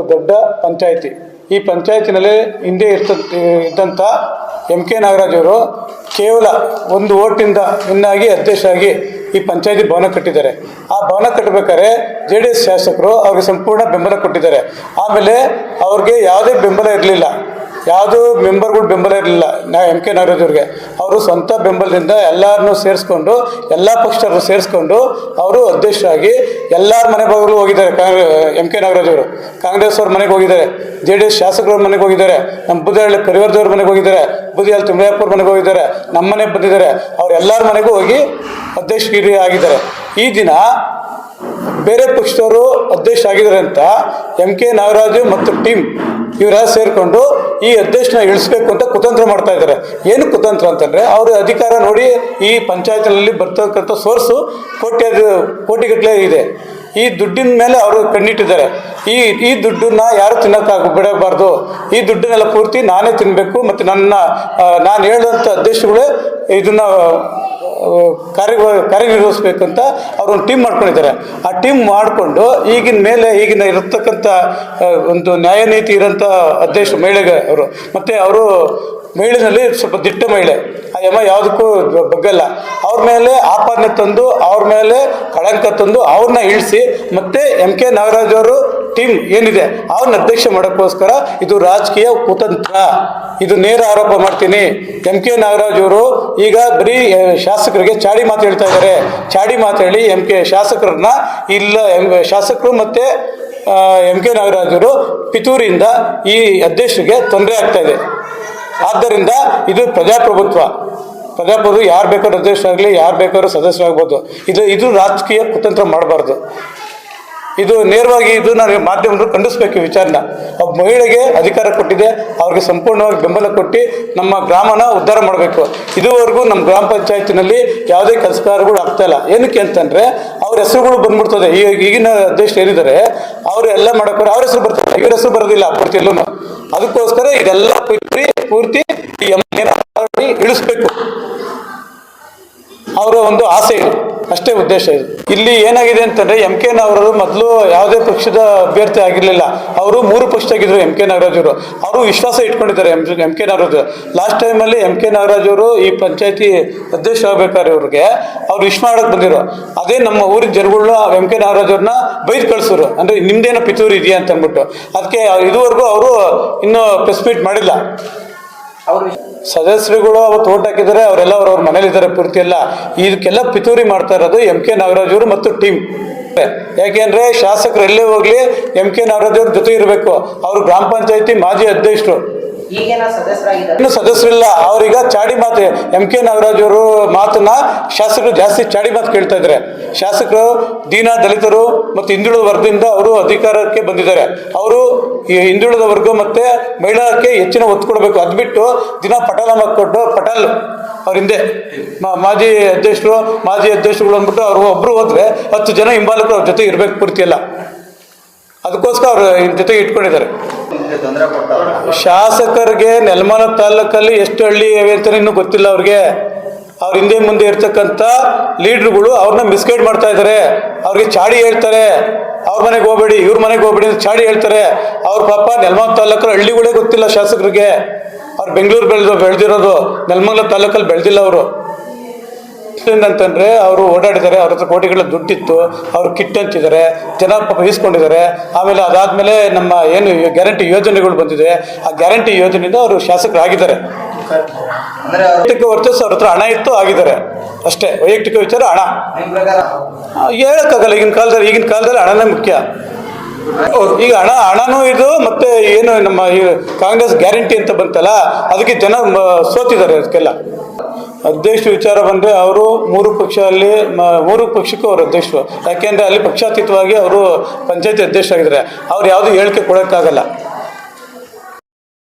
ಒಂದು ದೊಡ್ಡ ಪಂಚಾಯಿತಿ. ಈ ಪಂಚಾಯತಿನಲ್ಲಿ ಹಿಂದೆ ಇರ್ತ ಇದ್ದಂಥ ಎಂ ಕೆ ನಾಗರಾಜ್ ಅವರು ಕೇವಲ ಒಂದು ಓಟಿಂದ ವಿನ್ನಾಗಿ ಅಧ್ಯಕ್ಷರಾಗಿ ಈ ಪಂಚಾಯತಿ ಭವನ ಕಟ್ಟಿದ್ದಾರೆ. ಆ ಭವನ ಕಟ್ಟಬೇಕಾದ್ರೆ ಜೆ ಡಿ ಎಸ್ ಶಾಸಕರು ಅವ್ರಿಗೆ ಸಂಪೂರ್ಣ ಬೆಂಬಲ ಕೊಟ್ಟಿದ್ದಾರೆ. ಆಮೇಲೆ ಅವ್ರಿಗೆ ಯಾವುದೇ ಬೆಂಬಲ ಇರಲಿಲ್ಲ. ಯಾವುದೂ ಮೆಂಬರ್ಗಳು ಬೆಂಬಲ ಇರಲಿಲ್ಲ. ನಾ ಎಂ ಕೆ ನಾಗರಾಜ್ ಅವ್ರಿಗೆ ಅವರು ಸ್ವಂತ ಬೆಂಬಲದಿಂದ ಎಲ್ಲರನ್ನೂ ಸೇರಿಸ್ಕೊಂಡು, ಎಲ್ಲ ಪಕ್ಷದವರು ಸೇರಿಸ್ಕೊಂಡು, ಅವರು ಅಧ್ಯಕ್ಷರಾಗಿ ಎಲ್ಲರ ಮನೆ ಬಾಗಿಲು ಹೋಗಿದ್ದಾರೆ ಕಾಂಗ್ರೆ ಎಂ ಕೆ ನಾಗರಾಜ್ ಅವರು ಕಾಂಗ್ರೆಸ್ ಅವ್ರ ಮನೆಗೆ ಹೋಗಿದ್ದಾರೆ. ಜೆ ಡಿ ಎಸ್ ಶಾಸಕರ ಮನೆಗೆ ಹೋಗಿದ್ದಾರೆ. ನಮ್ಮ ಬುದ್ಧಹಳ್ಳಿ ಪರಿವಾರದವ್ರ ಮನೆಗೆ ಹೋಗಿದ್ದಾರೆ. ಬುದ್ಧಿಹಳ್ಳಿ ತಿಮ್ಮಯ್ಯಪ್ಪವ್ರ ಮನೆಗೆ ಹೋಗಿದ್ದಾರೆ. ನಮ್ಮ ಮನೆಗೆ ಬಂದಿದ್ದಾರೆ. ಅವ್ರೆಲ್ಲರ ಮನೆಗೂ ಹೋಗಿ ಅಧ್ಯಕ್ಷಗಿರಿ ಆಗಿದ್ದಾರೆ. ಈ ದಿನ ಬೇರೆ ಪಕ್ಷದವರು ಅಧ್ಯಕ್ಷ ಆಗಿದ್ದಾರೆ ಅಂತ ಎಂ ಕೆ ನಾಗರಾಜು ಮತ್ತು ಟೀಮ್ ಇವರ ಸೇರಿಕೊಂಡು ಈ ಅಧ್ಯಕ್ಷನ ಇಳಿಸ್ಬೇಕು ಅಂತ ಕುತಂತ್ರ ಮಾಡ್ತಾ ಇದ್ದಾರೆ. ಏನು ಕುತಂತ್ರ ಅಂತಂದರೆ ಅವ್ರ ಅಧಿಕಾರ ನೋಡಿ ಈ ಪಂಚಾಯತ್ನಲ್ಲಿ ಬರ್ತಕ್ಕಂಥ ಸೋರ್ಸು ಕೋಟಿ ಕೋಟಿಗಟ್ಟಲೆ ಇದೆ. ಈ ದುಡ್ಡಿನ ಮೇಲೆ ಅವರು ಕಣ್ಣಿಟ್ಟಿದ್ದಾರೆ. ಈ ಈ ದುಡ್ಡನ್ನ ಯಾರು ತಿನ್ನೋಕ್ಕಾಗ, ಬಿಡಬಾರ್ದು. ಈ ದುಡ್ಡನ್ನೆಲ್ಲ ಪೂರ್ತಿ ನಾನೇ ತಿನ್ನಬೇಕು ಮತ್ತು ನನ್ನ ನಾನು ಹೇಳಿದಂಥ ಅಧ್ಯಕ್ಷಗಳೇ ಇದನ್ನು ಕಾರ್ಯ ಕಾರ್ಯನಿರ್ವಹಿಸ್ಬೇಕಂತ ಅವರು ಒಂದು ಟೀಮ್ ಮಾಡ್ಕೊಂಡಿದ್ದಾರೆ. ಆ ಟೀಮ್ ಮಾಡಿಕೊಂಡು ಈಗಿನ ಮೇಲೆ ಈಗಿನ ಇರತಕ್ಕಂಥ ಒಂದು ನ್ಯಾಯ ನೀತಿ ಇರೋಂಥ ಅಧ್ಯಕ್ಷ ಮಹಿಳೆಗೆ ಅವರು. ಮತ್ತು ಅವರು ಮಹಿಳೆಯಲ್ಲಿ ಸ್ವಲ್ಪ ದಿಟ್ಟ ಮಹಿಳೆ. ಆ ಯಮ ಯಾವುದಕ್ಕೂ ಬಗ್ಗಲ್ಲ. ಅವ್ರ ಮೇಲೆ ಆಪಾದನೆ ತಂದು ಅವ್ರ ಮೇಲೆ ಕಳಂಕ ತಂದು ಅವ್ರನ್ನ ಇಳಿಸಿ ಮತ್ತೆ ಎಂ ಕೆ ನಾಗರಾಜ್ ಅವರು ಟೀಮ್ ಏನಿದೆ ಅವ್ರನ್ನ ಅಧ್ಯಕ್ಷ ಮಾಡೋಕ್ಕೋಸ್ಕರ ಇದು ರಾಜಕೀಯ ಕುತಂತ್ರ. ಇದು ನೇರ ಆರೋಪ ಮಾಡ್ತೀನಿ. ಎಂ ಕೆ ನಾಗರಾಜ್ ಅವರು ಈಗ ಬರೀ ಶಾಸಕರಿಗೆ ಚಾಡಿ ಮಾತು ಹೇಳ್ತಾ ಇದ್ದಾರೆ. ಚಾಡಿ ಮಾತು ಹೇಳಿ ಎಂ ಕೆ ಶಾಸಕರನ್ನ ಇಲ್ಲ ಶಾಸಕರು ಮತ್ತು ಎಂ ಕೆ ನಾಗರಾಜ್ ಅವರು ಪಿತೂರಿಯಿಂದ ಈ ಅಧ್ಯಕ್ಷರಿಗೆ ತೊಂದರೆ ಆಗ್ತಾ ಇದೆ. ಆದ್ದರಿಂದ ಇದು ಪ್ರಜಾಪ್ರಭುತ್ವ. ಪ್ರಜಾಪ್ರಭುತ್ವ ಯಾರು ಬೇಕಾದ್ರೂ ಅಧ್ಯಕ್ಷರಾಗಲಿ, ಯಾರು ಬೇಕಾದ್ರೂ ಸದಸ್ಯರಾಗ್ಬೋದು. ಇದು ಇದು ರಾಜಕೀಯ ಕುತಂತ್ರ ಮಾಡಬಾರ್ದು. ಇದು ನೇರವಾಗಿ ಇದು ನಾನು ಮಾಧ್ಯಮಗಳು ಖಂಡಿಸ್ಬೇಕು ವಿಚಾರನ. ಒಬ್ಬ ಮಹಿಳೆಗೆ ಅಧಿಕಾರ ಕೊಟ್ಟಿದೆ, ಅವ್ರಿಗೆ ಸಂಪೂರ್ಣವಾಗಿ ಬೆಂಬಲ ಕೊಟ್ಟು ನಮ್ಮ ಗ್ರಾಮನ ಉದ್ಧಾರ ಮಾಡಬೇಕು. ಇದುವರೆಗೂ ನಮ್ಮ ಗ್ರಾಮ ಪಂಚಾಯತಿನಲ್ಲಿ ಯಾವುದೇ ಕೆಲಸ ಕಾರ್ಯಗಳು ಆಗ್ತಾ ಇಲ್ಲ. ಏನಕ್ಕೆ ಅಂತಂದರೆ, ಅವ್ರ ಹೆಸರುಗಳು ಬಂದ್ಬಿಡ್ತದೆ. ಈಗಿನ ಅಧ್ಯಕ್ಷರು ಏನಿದ್ದಾರೆ ಅವರು ಎಲ್ಲ ಮಾಡೋಕ್ಕೋರು ಅವ್ರ ಹೆಸರು ಬರ್ತದೆ. ಇವ್ರ ಹೆಸರು ಬರೋದಿಲ್ಲ ಪೂರ್ತಿ ಎಲ್ಲೂ ಅದಕ್ಕೋಸ್ಕರ ಇದೆಲ್ಲ ಪೂರ್ತಿ ಪೂರ್ತಿ ಇಳಿಸ್ಬೇಕು. ಅವರ ಒಂದು ಆಸೆ ಇದು. ಅಷ್ಟೇ ಉದ್ದೇಶ ಇದು. ಇಲ್ಲಿ ಏನಾಗಿದೆ ಅಂತಂದ್ರೆ ಎಂ ಕೆ ನಾಗರಾಜರು ಮೊದಲು ಯಾವುದೇ ಪಕ್ಷದ ಅಭ್ಯರ್ಥಿ ಆಗಿರಲಿಲ್ಲ. ಅವರು ಮೂರು ಪಕ್ಷದಾಗಿದ್ರು, ಎಂ ಕೆ ನಾಗರಾಜ್ ಅವರು. ವಿಶ್ವಾಸ ಇಟ್ಕೊಂಡಿದ್ದಾರೆ ಎಂ ಕೆ ನಾಗರಾಜ್ ಲಾಸ್ಟ್ ಟೈಮಲ್ಲಿ ಎಂ ಕೆ ನಾಗರಾಜ್ ಅವರು ಈ ಪಂಚಾಯತಿ ಅಧ್ಯಕ್ಷ ಆಗ್ಬೇಕಾದ್ರೆ ಅವ್ರಿಗೆ, ಅವ್ರು ವಿಶ್ ಮಾಡಕ್ ಬಂದಿರೋ. ಅದೇ ನಮ್ಮ ಊರಿನ ಜನಗಳನ್ನ ಎಂ ಕೆ ನಾಗರಾಜ್ ಅವ್ರನ್ನ ಬೈದ್ ಕಳ್ಸೋರು. ಅಂದ್ರೆ ನಿಮ್ದೇನೋ ಪಿತೂರು ಇದೆಯಾ ಅಂತ ಅಂದ್ಬಿಟ್ಟು. ಅದಕ್ಕೆ ಇದುವರೆಗೂ ಅವರು ಇನ್ನೂ ಪ್ರೆಸ್ ಮೀಟ್ ಮಾಡಿಲ್ಲ. ಸದಸ್ಯರುಗಳು ಅವತ್ತು ಓಟ್ ಹಾಕಿದ್ದಾರೆ, ಅವರೆಲ್ಲ ಅವ್ರವ್ರ ಮನೇಲಿದ್ದಾರೆ ಪೂರ್ತಿ ಎಲ್ಲ. ಇದಕ್ಕೆಲ್ಲ ಪಿತೂರಿ ಮಾಡ್ತಾ ಇರೋದು ಎಂ ಕೆ ನಾಗರಾಜ್ ಅವರು ಮತ್ತು ಟೀಮ್. ಯಾಕೆಂದ್ರೆ ಶಾಸಕರು ಎಲ್ಲೇ ಹೋಗ್ಲಿ, ಎಂ ಕೆ ನಾಗರಾಜ್ ಅವ್ರ ಜೊತೆ ಇರಬೇಕು. ಅವರು ಗ್ರಾಮ ಪಂಚಾಯತಿ ಮಾಜಿ ಅಧ್ಯಕ್ಷರು. ಇನ್ನು ಸದಸ್ಯರಿಲ್ಲ. ಅವ್ರೀಗ ಚಾಡಿ ಮಾತು ಎಂ ಕೆ ನಾಗರಾಜ್ ಅವರು ಮಾತನ್ನ ಶಾಸಕರು ಜಾಸ್ತಿ ಚಾಡಿ ಮಾತು ಕೇಳ್ತಾ ಇದ್ದಾರೆ. ಶಾಸಕರು, ದೀನ ದಲಿತರು ಮತ್ತು ಹಿಂದುಳಿದ ವರ್ಗದಿಂದ ಅವರು ಅಧಿಕಾರಕ್ಕೆ ಬಂದಿದ್ದಾರೆ. ಅವರು ಈ ಹಿಂದುಳಿದ ವರ್ಗ ಮತ್ತೆ ಮಹಿಳಾಕ್ಕೆ ಹೆಚ್ಚಿನ ಒತ್ತು ಕೊಡಬೇಕು. ಅದು ಬಿಟ್ಟು ದಿನ ಪಟಾಲ ಮಾಡಿಕೊಟ್ಟು ಪಟಾಲ್ ಅವ್ರ ಹಿಂದೆ. ಮಾಜಿ ಅಧ್ಯಕ್ಷರು, ಮಾಜಿ ಅಧ್ಯಕ್ಷರುಗಳು ಅಂದ್ಬಿಟ್ಟು ಅವರು ಒಬ್ರು ಹೋದ್ರೆ ಹತ್ತು ಜನ ಹಿಂಬಾಲಕರು ಅವ್ರ ಜೊತೆ ಇರಬೇಕು ಪೂರ್ತಿ ಎಲ್ಲ. ಅದಕ್ಕೋಸ್ಕರ ಅವ್ರ ಜೊತೆಗೆ ಇಟ್ಕೊಂಡಿದ್ದಾರೆ. ಶಾಸಕರಿಗೆ ನೆಲಮಲ ತಾಲೂಕಲ್ಲಿ ಎಷ್ಟು ಹಳ್ಳಿ ಇವೆ ಅಂತ ಇನ್ನೂ ಗೊತ್ತಿಲ್ಲ ಅವ್ರಿಗೆ. ಅವ್ರ ಹಿಂದೆ ಮುಂದೆ ಇರ್ತಕ್ಕಂಥ ಲೀಡ್ರುಗಳು ಅವ್ರನ್ನ ಮಿಸ್ಗೈಡ್ ಮಾಡ್ತಾ ಇದ್ದಾರೆ. ಅವ್ರಿಗೆ ಚಾಡಿ ಹೇಳ್ತಾರೆ. ಅವ್ರ ಮನೆಗೆ ಹೋಗ್ಬೇಡಿ, ಇವ್ರ ಮನೆಗೆ ಹೋಗ್ಬೇಡಿ ಅಂತ ಚಾಡಿ ಹೇಳ್ತಾರೆ. ಅವ್ರ ಪಾಪ ನೆಲಮಂಗಲ ತಾಲೂಕಲ್ಲಿ ಹಳ್ಳಿಗಳೇ ಗೊತ್ತಿಲ್ಲ ಶಾಸಕರಿಗೆ. ಅವ್ರು ಬೆಂಗಳೂರು ಬೆಳೆದು ಬೆಳೆದಿರೋದು ನೆಲಮಂಗಲ ತಾಲೂಕಲ್ಲಿ ಬೆಳೆದಿಲ್ಲ ಅವರು. ಅಂತಂದ್ರೆ ಅವರು ಓಡಾಡಿದ್ದಾರೆ, ಅವ್ರ ಹತ್ರ ಕೋಟಿಗಳ ದುಡ್ಡಿತ್ತು, ಅವ್ರು ಕಿಟ್ ಹಂಚಿದ್ದಾರೆ ಜನ ಪಾಪ ಈಸ್ಕೊಂಡಿದ್ದಾರೆ ಆಮೇಲೆ ಅದಾದ್ಮೇಲೆ ನಮ್ಮ ಏನು ಗ್ಯಾರಂಟಿ ಯೋಜನೆಗಳು ಬಂದಿದೆ, ಆ ಗ್ಯಾರಂಟಿ ಯೋಜನೆಯಿಂದ ಅವರು ಶಾಸಕರಾಗಿದ್ದಾರೆ. ವೈಯಕ್ತಿಕ ವರ್ಚಸ್ಸು ಅವ್ರ ಹತ್ರ ಹಣ ಇತ್ತು, ಆಗಿದ್ದಾರೆ. ಅಷ್ಟೇ, ವೈಯಕ್ತಿಕ ವಿಚಾರ ಹಣ. ಹೇಳೋಕ್ಕಾಗಲ್ಲ, ಈಗಿನ ಕಾಲದಲ್ಲಿ ಈಗಿನ ಕಾಲದಲ್ಲಿ ಹಣನೇ ಮುಖ್ಯ. ಈಗ ಹಣ, ಹಣನೂ ಇದು, ಮತ್ತೆ ಏನು ನಮ್ಮ ಕಾಂಗ್ರೆಸ್ ಗ್ಯಾರಂಟಿ ಅಂತ ಬಂತಲ್ಲ, ಅದಕ್ಕೆ ಜನ ಸೋತಿದ್ದಾರೆ ಅದಕ್ಕೆಲ್ಲ. ಅಧ್ಯಕ್ಷ ವಿಚಾರ ಬಂದರೆ ಅವರು ಮೂರು ಪಕ್ಷ ಅಲ್ಲಿ ಮೂರು ಪಕ್ಷಕ್ಕೂ ಅವರು ಅಧ್ಯಕ್ಷರು. ಯಾಕೆಂದರೆ ಅಲ್ಲಿ ಪಕ್ಷಾತೀತವಾಗಿ ಅವರು ಪಂಚಾಯತಿ ಅಧ್ಯಕ್ಷರಾಗಿದ್ದಾರೆ. ಅವ್ರು ಯಾವುದೂ ಹೇಳಿಕೆ ಕೊಡೋಕ್ಕಾಗಲ್ಲ.